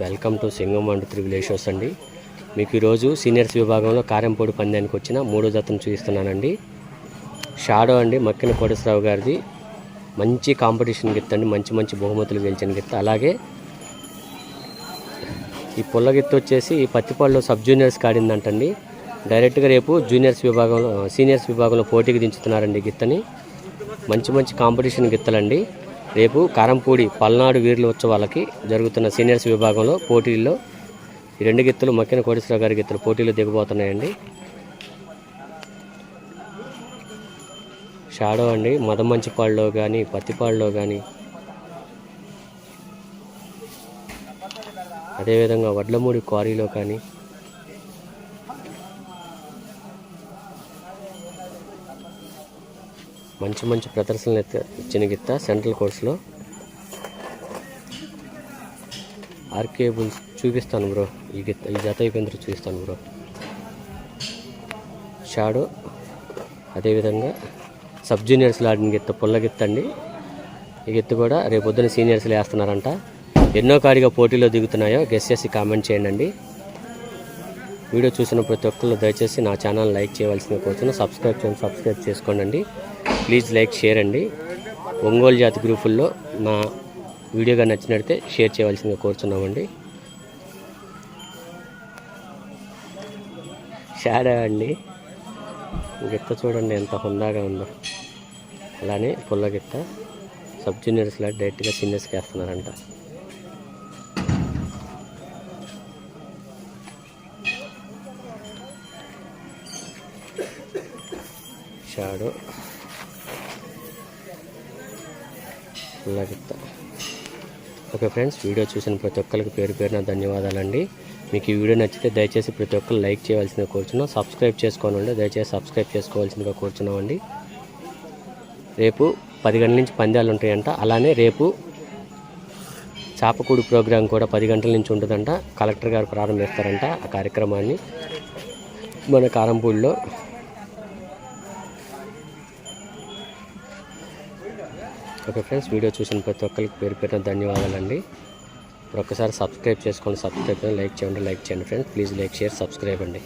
Welcome to Singam and త్రివిలేషర్స్ అండి. మీకు ఈరోజు సీనియర్స్ విభాగంలో కారెంపొడి పందానికి వచ్చిన మూడో జతను చూపిస్తున్నానండి షాడో అండి మక్కిన కోటేశ్వరరావు గారిది. మంచి కాంపిటీషన్ గిత్త అండి మంచి మంచి బహుమతులు గెలిచిన గిత్త. అలాగే ఈ పుల్ల గిత్త వచ్చేసి ఈ పత్తిపాడులో సబ్ జూనియర్స్ కాడిందంటండి. డైరెక్ట్గా రేపు జూనియర్స్ విభాగంలో సీనియర్స్ విభాగంలో పోటీకి దించుతున్నారండి గిత్తని. మంచి మంచి కాంపిటీషన్ గిత్తలండి. రేపు కారంపూడి పల్నాడు వీరుల ఉత్సవాలకి జరుగుతున్న సీనియర్స్ విభాగంలో పోటీల్లో ఈ రెండు గిత్తలు మక్కిన కోటేశ్వరరావు గారి గిత్తలు పోటీలు దిగబోతున్నాయండి. షాడో అండి మదమంచిపాడులో కానీ పత్తిపాడులో కానీ అదేవిధంగా వడ్లమూడి క్వారీలో కానీ మంచి మంచి ప్రదర్శనలు ఇచ్చిన గిత్త సెంట్రల్ కోర్స్లో. ఆర్కే బుల్స్ చూపిస్తాను బ్రో. ఈ గిత్త ఈ జత అయిపోయిన చూపిస్తాను బ్రో. షాడో అదేవిధంగా సబ్ జూనియర్స్లో ఆడిన గిత్త పుల్ల గిత్త అండి. ఈ గిత్త కూడా రేపు పొద్దున సీనియర్స్లో వేస్తున్నారంట. ఎన్నో కాడిగా పోటీలో దిగుతున్నాయో గెస్ చేసి కామెంట్ చేయండి వీడియో చూసిన ప్రతి ఒక్కరు దయచేసి నా ఛానల్ లైక్ చేయవలసిన కోరుతున్నాను సబ్స్క్రైబ్ చేయండి సబ్స్క్రైబ్ చేసుకోండి ప్లీజ్ లైక్ షేర్ అండి. ఒంగోలు జాతి గ్రూపుల్లో నా వీడియోగా నచ్చినట్లయితే షేర్ చేయవలసిందిగా కోరుతున్నామండి షాడో అండి. గిత్త చూడండి ఎంత హుందాగా ఉందో. అలానే పుల్ల గిత్త సబ్ జూనియర్స్లో డైరెక్ట్గా సీనియర్స్కి వేస్తున్నారంట. షాడో అలా చెప్తా ఓకే ఫ్రెండ్స్ వీడియో చూసిన ప్రతి ఒక్కరికి పేరు పేరున ధన్యవాదాలండి. మీకు ఈ వీడియో నచ్చితే దయచేసి ప్రతి ఒక్కరు లైక్ చేయవలసిందిగా కోరుచున్నాం. సబ్స్క్రైబ్ చేసుకోనండి దయచేసి సబ్స్క్రైబ్ చేసుకోవాల్సిందిగా కోరుచున్నామండి. రేపు పది గంటల నుంచి పందాలు ఉంటాయంట. అలానే రేపు చాపకూడు ప్రోగ్రాం కూడా పది గంటల నుంచి ఉంటుందంట. కలెక్టర్ గారు ప్రారంభిస్తారంట ఆ కార్యక్రమాన్ని. మన కారంపూడిలో ఓకే ఫ్రెండ్స్ వీడియో చూసిన ప్రతి ఒక్కరికి పేరు పెట్టిన ధన్యవాదాలండి. ఒక్కసారి సబ్స్క్రైబ్ చేసుకోండి సబ్స్క్రైబ్ లైక్ చేయండి లైక్ చేయండి friends. Please like share subscribe అండి.